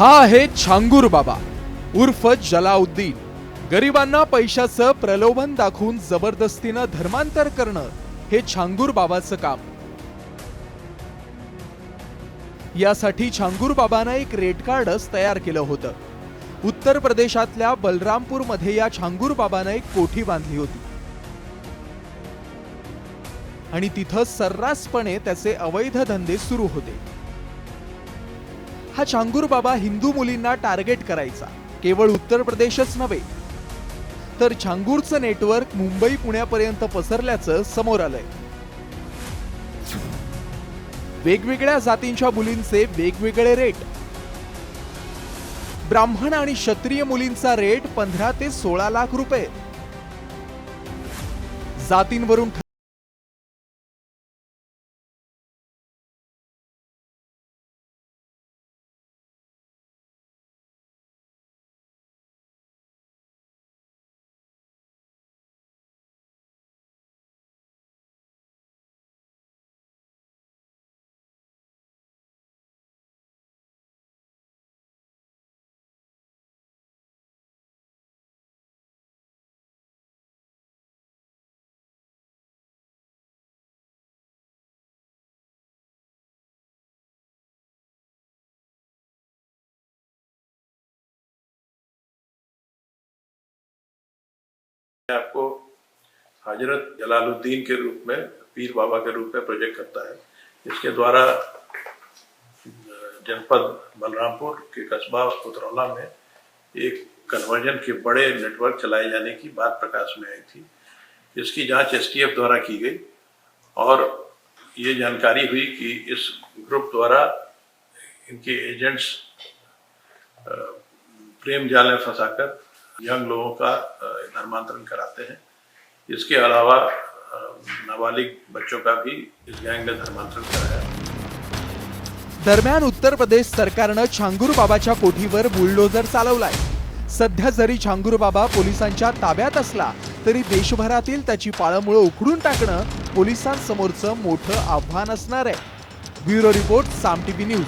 हा आहे छांगूर बाबा उर्फ जलाउद्दीन. गरिबांना पैशाचं प्रलोभन दाखवून जबरदस्तीनं धर्मांतर करणं हे छांगूर बाबाचं काम. यासाठी छांगूर बाबानं एक रेड कार्डच तयार केलं होतं. उत्तर प्रदेशातल्या बलरामपूरमध्ये या छांगूर बाबानं एक कोठी बांधली होती. आणि तिथं सर्रासपणे त्याचे अवैध धंदे सुरू होते. हा चांगूर बाबा हिंदू मुलींना टार्गेट करायचा केवळ उत्तर प्रदेशच नव्हे. तर छांगूरचं नेटवर्क मुंबई पुण्यापर्यंत पसरल्याचं समोर आलंय. वेगवेगळ्या जातींच्या मुलींचे वेगवेगळे रेट. ब्राह्मण आणि क्षत्रिय मुलींचा रेट पंधरा ते सोळा लाख रुपये. जातींवरून आपको हज़रत जलालुद्दीन के रूप में, पीर बाबा के रूप में प्रोजेक्ट करता है। इसके द्वारा, जनपद बलरामपुर के कस्बा उतरौला में एक कन्वर्जन के बड़े नेटवर्क चलाए जाने की बात प्रकाश में आई थी। इसकी जाँच एसटीएफ द्वारा की गई और ये जानकारी हुई कि इस ग्रुप द्वारा इनके एजेंट्स प्रेम जाल में फंसाकर यंग लोगों का धर्मांतरण कराते हैं। इसके अलावा नाबालिग बच्चों का भी इस गैंग ने धर्मांतरण कराया। दरम्यान उत्तर प्रदेश सरकारनं छांगूर बाबाच्या कोठीवर बुलडोजर चालवलाय. सध्या जरी छांगूर बाबा पोलिसांच्या ताब्यात असला तरी देशभरातील त्याची पाळंमुळं उखडून टाकणं पोलिसांसमोरचं मोठं आव्हान असणार आहे. Bureau report Saam TV news.